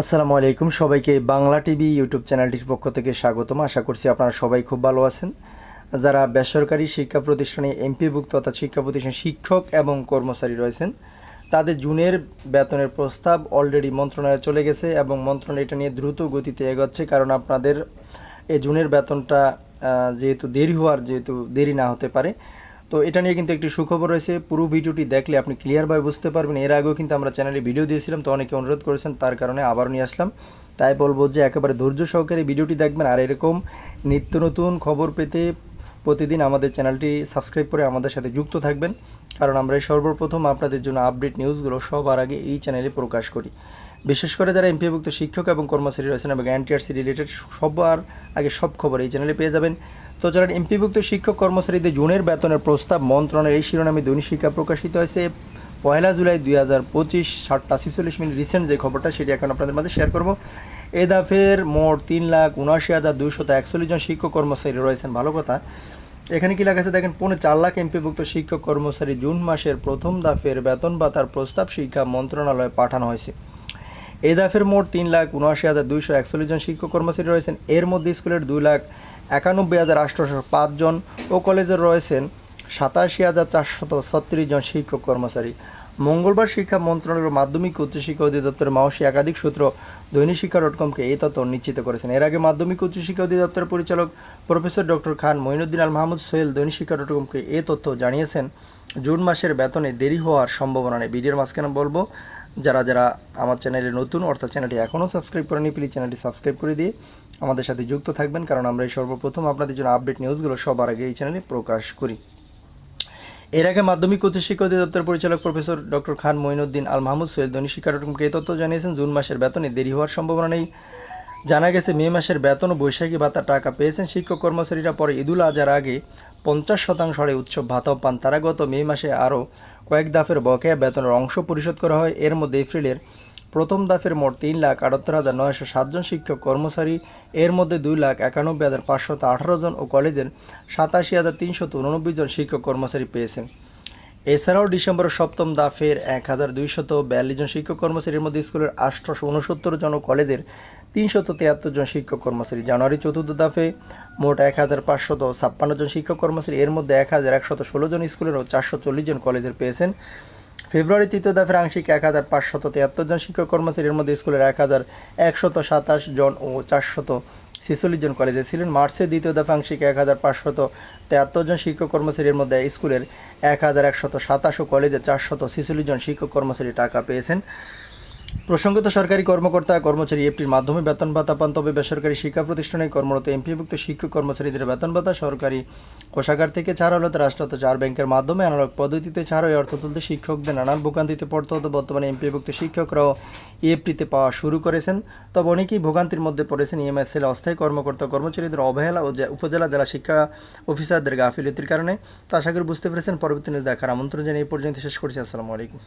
আসসালামু আলাইকুম। সবাইকে বাংলা টিভি ইউটিউব চ্যানেলটির পক্ষ থেকে স্বাগতম। আশা করছি আপনারা সবাই খুব ভালো আছেন। যারা বেসরকারি শিক্ষা প্রতিষ্ঠানে এমপিভুক্ত অর্থাৎ শিক্ষা প্রতিষ্ঠান শিক্ষক এবং কর্মচারী রয়েছেন, তাদের জুনের বেতনের প্রস্তাব অলরেডি মন্ত্রণালয়ে চলে গেছে এবং মন্ত্রণালয় এটা নিয়ে দ্রুত গতিতে এগোচ্ছে কারণ আপনাদের এই জুনের বেতনটা যেহেতু দেরি হওয়ার, যেহেতু দেরি না হতে পারে তো এটা নিয়ে কিন্তু একটি সুখবর রয়েছে। পুরো ভিডিওটি দেখলে আপনি ক্লিয়ারভাবে বুঝতে পারবেন। এর আগেও কিন্তু আমরা চ্যানেলে ভিডিও দিয়েছিলাম, তো অনেকে অনুরোধ করেছেন, তার কারণে আবার নিয়ে আসলাম। তাই বলব যে একেবারে ধৈর্য সহকারে ভিডিওটি দেখবেন। আর এরকম নিত্য নতুন খবর পেতে প্রতিদিন আমাদের চ্যানেলটি সাবস্ক্রাইব করে আমাদের সাথে যুক্ত থাকবেন। কারণ আমরা সর্বপ্রথম আপনাদের জন্য আপডেট নিউজগুলো সবার আগে এই চ্যানেলে প্রকাশ করি। বিশেষ করে যারা এমপিভুক্ত শিক্ষক এবং কর্মচারী রয়েছেন এবং এনটিআরসি রিলেটেড সবার আগে সব খবর এই চ্যানেলে পেয়ে যাবেন। তো যারা এমপিভুক্ত শিক্ষক কর্মচারীদের জুনের বেতনের প্রস্তাব মন্ত্রণের এই শিরোনামে দৈনিক শিক্ষা প্রকাশিত হয়েছে। পয়লা জুলাই দুই হাজার পঁচিশ সাতটা ছিচল্লিশ মিনিট রিসেন্ট যে খবরটা, সেটি এখন আপনাদের মাঝে শেয়ার করব। এ দাফের মোট তিন লাখ উনআশি হাজার দুইশত একচল্লিশ জন শিক্ষক কর্মচারী রয়েছেন। ভালো কথা। এখানে কি লেখা আছে? দেখেন, পৌনে চার লাখ এমপিভুক্ত শিক্ষক কর্মচারী জুন মাসের প্রথম দাফের বেতন ভাতার প্রস্তাব শিক্ষা মন্ত্রণালয়ে পাঠানো হয়েছে। এই দাফের মোট তিন লাখ উনআশি হাজার দুইশো একচল্লিশ জন শিক্ষক কর্মচারী রয়েছেন। এর মধ্যে স্কুলের দুই লাখ একানব্বই হাজার আটশোশো পাঁচজন ও কলেজের রয়েছেন সাতাশি হাজার চারশত ছত্রিশ জন শিক্ষক কর্মচারী। মঙ্গলবার শিক্ষা মন্ত্রণালয়ের মাধ্যমিক উচ্চশিক্ষা অধিদপ্তরের মাওসী একাধিক সূত্র দৈনিক শিক্ষা ডট কমকে এই তথ্য নিশ্চিত করেছেন। এর আগে মাধ্যমিক উচ্চশিক্ষা অধিদপ্তরের পরিচালক professor doctor Khan Moinuddin Al Mahmud Sohel Dainik Shiksha dot কমকে এই তথ্য জানিয়েছেন, জুন মাসের বেতনে দেরি হওয়ার সম্ভাবনা নেই। ভিডিওর মাঝখানে বলব যারা যারা আমার চ্যানেলে নতুন, অর্থাৎ চ্যানেলটি এখনও সাবস্ক্রাইব করেনি প্লিজ চ্যানেলটি সাবস্ক্রাইব করে দিয়ে আমাদের সাথে যুক্ত থাকবেন, কারণ আমরা এই সর্বপ্রথম আপনাদের জন্য আপডেট নিউজগুলো সবার আগে এই চ্যানেলে প্রকাশ করি। এর আগে মাধ্যমিক উচ্চ শিক্ষা অধিদপ্তর পরিচালক professor doctor Khan Moinuddin Al Mahmud Syed Dainik Shiksha dot এই তথ্য জানিয়েছেন, জুন মাসের বেতনে দেরি হওয়ার সম্ভাবনা নেই। জানা গেছে, মে মাসের বেতন ও বৈশাখী ভাতা টাকা পেয়েছেন শিক্ষক কর্মচারীরা পরে ঈদুল আজহার আগে পঞ্চাশ শতাংশ হারে উৎসব ভাতাও পান। তারা গত মে মাসে আরও কয়েক দাফের বকেয়া বেতনের অংশ পরিশোধ করা হয়। এর মধ্যে এপ্রিলের প্রথম দাফের মোট তিন লাখ আটাত্তর হাজার নয়শো সাতজন শিক্ষক কর্মচারী, এর মধ্যে দুই লাখ একানব্বই হাজার পাঁচশত আঠারো জন ও কলেজের সাতাশি হাজার তিনশত উননব্বই জন শিক্ষক কর্মচারী পেয়েছেন। এছাড়াও ডিসেম্বরের সপ্তম দাফের এক হাজার দুইশত বিয়াল্লিশ জন শিক্ষক কর্মচারীর মধ্যে স্কুলের আটশোশো উনসত্তর জন ও কলেজের তিনশত তিয়াত্তর জন শিক্ষক কর্মচারী। জানুয়ারি চতুর্থ দাফে মোট এক হাজার পাঁচশত ছাপ্পান্ন জন শিক্ষক কর্মচারী। এর মধ্যে এক হাজার একশত ষোলো জন স্কুলের ও চারশো চল্লিশ জন কলেজের পেয়েছেন। ফেব্রুয়ারি তৃতীয় দাফের আংশিক এক হাজার পাঁচশত তিয়াত্তর জন শিক্ষক কর্মচারীর মধ্যে স্কুলের এক হাজার একশত সাতাশ জন ও চারশত ছেচল্লিশ জন কলেজে ছিলেন। মার্চের দ্বিতীয় দফা আংশিক এক হাজার পাঁচশত তেহাত্তর জন শিক্ষক কর্মচারীর মধ্যে স্কুলের এক হাজার একশত সাতাশ ও কলেজে চারশত ছেচল্লিশ জন শিক্ষক কর্মচারী টাকা পেয়েছেন। প্রসঙ্গত সরকারি কর্মকর্তা কর্মচারী এফটির মাধ্যমে বেতন ভাতা পান, তবে বেসরকারি শিক্ষা প্রতিষ্ঠানে কর্মরত এমপিভুক্ত শিক্ষক কর্মচারীদের বেতন ভাতা সরকারি কোষাগার থেকে ছাড় হলে রাষ্ট্রায়ত্ত চার ব্যাংকের মাধ্যমে আনারক পদ্ধতিতে ছাড় অর্থ তুলতে শিক্ষকদের নানান ভোগান্তিতে পড়তে হতো। বর্তমানে এমপিভুক্ত শিক্ষকরাও ইএফটিতে পাওয়া শুরু করেছেন। তবে অনেকেই ভোগান্তির মধ্যে পড়েছেন। ইএমএসএল অস্থায়ী কর্মকর্তা কর্মচারীদের অবহেলা ও উপজেলা জেলা শিক্ষা অফিসারদের গাফিলতির কারণে। তা আশা করি বুঝতে পেরেছেন। পরবর্তী দেখার আমন্ত্রণ জানিয়ে এই পর্যন্ত শেষ করছি। আসসালামু আলাইকুম।